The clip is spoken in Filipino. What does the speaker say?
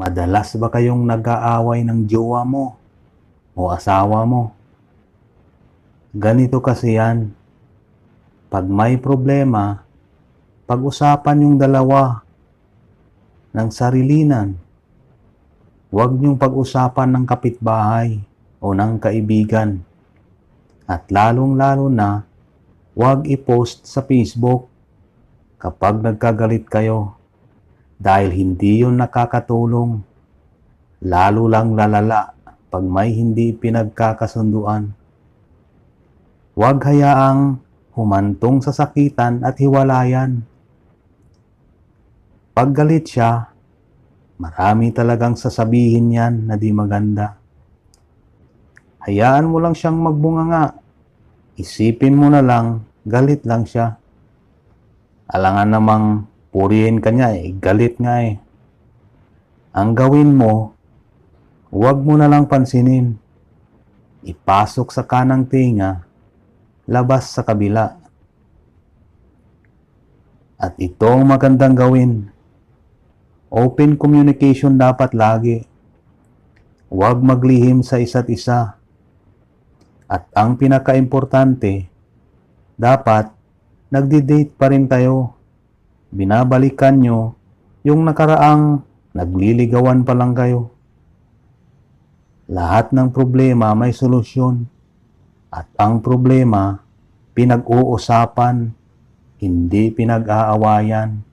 Madalas ba kayong nag-aaway ng jowa mo o asawa mo? Ganito kasi yan. Pag may problema, pag-usapan yung dalawa ng sarilinan. Huwag niyong pag-usapan ng kapitbahay o ng kaibigan. At lalong-lalo na, huwag i-post sa Facebook kapag nagkagalit kayo dahil hindi yun nakakatulong. Lalo lang lalala pag may hindi pinagkakasunduan. Huwag hayaang humantong sa sakitan at hiwalayan. Pag galit siya, marami talagang sasabihin yan na di maganda. Hayaan mo lang siyang magbunganga. Isipin mo na lang, galit lang siya. Alangan namang purihin ka niya eh, galit nga eh. Ang gawin mo, huwag mo na lang pansinin. Ipasok sa kanang tinga, labas sa kabila. At ito ang magandang gawin. Open communication dapat lagi. Huwag maglihim sa isa't isa. At ang pinaka-importante, dapat nagdi-date pa rin kayo. Binabalikan nyo yung nakaraang nagliligawan pa lang kayo. Lahat ng problema may solusyon. At ang problema, pinag-uusapan, hindi pinag-aawayan.